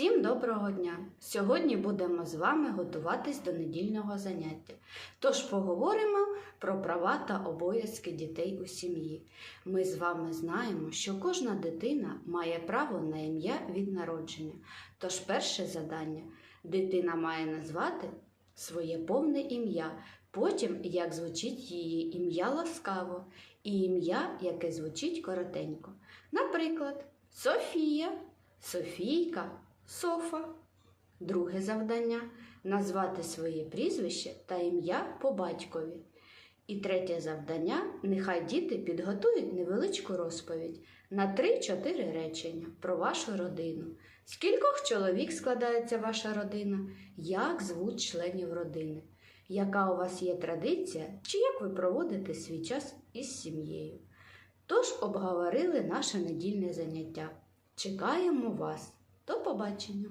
Всім доброго дня! Сьогодні будемо з вами готуватись до недільного заняття. Тож поговоримо про права та обов'язки дітей у сім'ї. Ми з вами знаємо, що кожна дитина має право на ім'я від народження. Тож перше завдання дитина має назвати своє повне ім'я, потім як звучить її ім'я ласкаво, і ім'я, яке звучить коротенько. Наприклад, Софія, Софійка, Софа. Друге завдання назвати своє прізвище та ім'я по батькові. І третє завдання нехай діти підготують невеличку розповідь на 3-4 речення про вашу родину. З кількох чоловік складається ваша родина, як звуть членів родини, яка у вас є традиція, чи як ви проводите свій час із сім'єю. Тож обговорили наше недільне заняття. Чекаємо вас. До побачення!